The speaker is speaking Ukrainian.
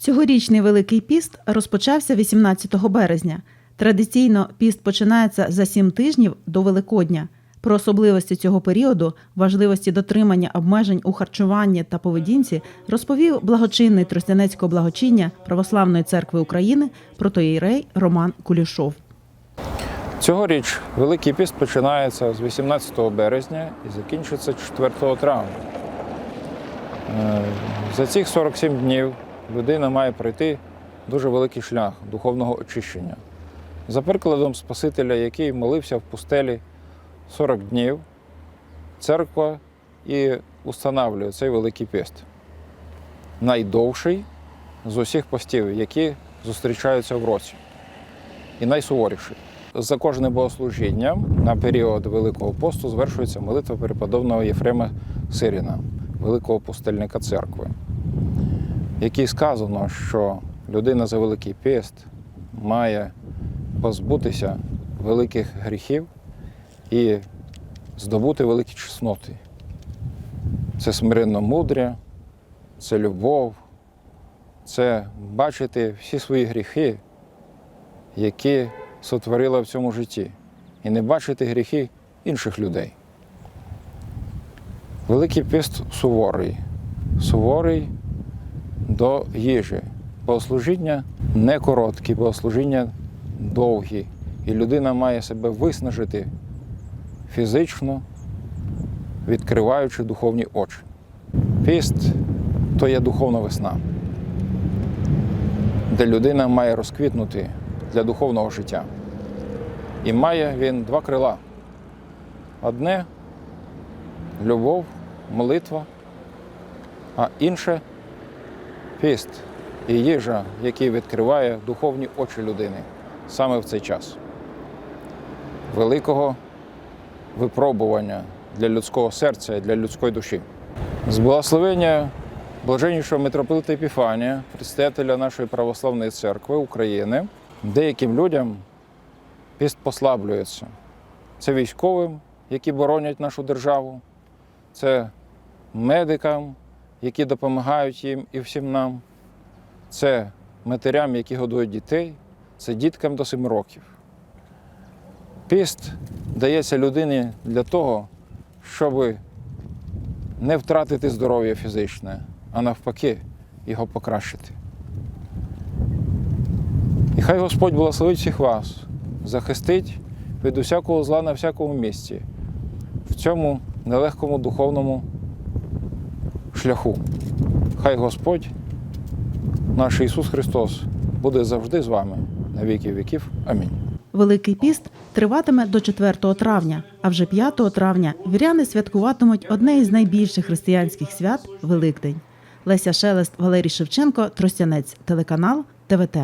Цьогорічний Великий піст розпочався 18 березня. Традиційно піст починається за сім тижнів до Великодня. Про особливості цього періоду, важливості дотримання обмежень у харчуванні та поведінці розповів благочинний Тростянецького благочиння Православної церкви України протоїрей Роман Кулішов. Цьогоріч Великий піст починається з 18 березня і закінчиться 4 травня. Е, За цих 47 днів людина має пройти дуже великий шлях духовного очищення. За прикладом Спасителя, який молився в пустелі 40 днів, церква і установлює цей Великий піст. Найдовший з усіх постів, які зустрічаються в році, і найсуворіший. За кожним богослужінням на період Великого посту звершується молитва преподобного Єфрема Сиріна, великого пустельника церкви, якій сказано, що людина за Великий піст має позбутися великих гріхів і здобути великі чесноти. Це смиренно мудря, це любов, це бачити всі свої гріхи, які сотворила в цьому житті, і не бачити гріхи інших людей. Великий піст суворий, суворий до їжі. Богослужіння не короткі, богослужіння довгі, і людина має себе виснажити фізично, відкриваючи духовні очі. Піст то є духовна весна, де людина має розквітнути для духовного життя. І має він два крила. Одне любов, молитва, а інше піст і їжа, який відкриває духовні очі людини саме в цей час. Великого випробування для людського серця і для людської душі. З благословення блаженнішого митрополита Епіфанія, предстоятеля нашої православної церкви України, деяким людям піст послаблюється. Це військовим, які боронять нашу державу, це медикам, які допомагають їм і всім нам, це матерям, які годують дітей, це діткам до 7 років. Піст дається людині для того, щоб не втратити здоров'я фізичне, а навпаки, його покращити. І хай Господь благословить всіх вас, захистить від усякого зла на всякому місці, в цьому нелегкому духовному шляху. Хай Господь, наш Ісус Христос, буде завжди з вами на віки віків. Амінь. Великий піст триватиме до 4 травня, а вже 5 травня віряни святкуватимуть одне із найбільших християнських свят Великдень. Леся Шелест, Валерій Шевченко, Тростянець, телеканал ТВТ.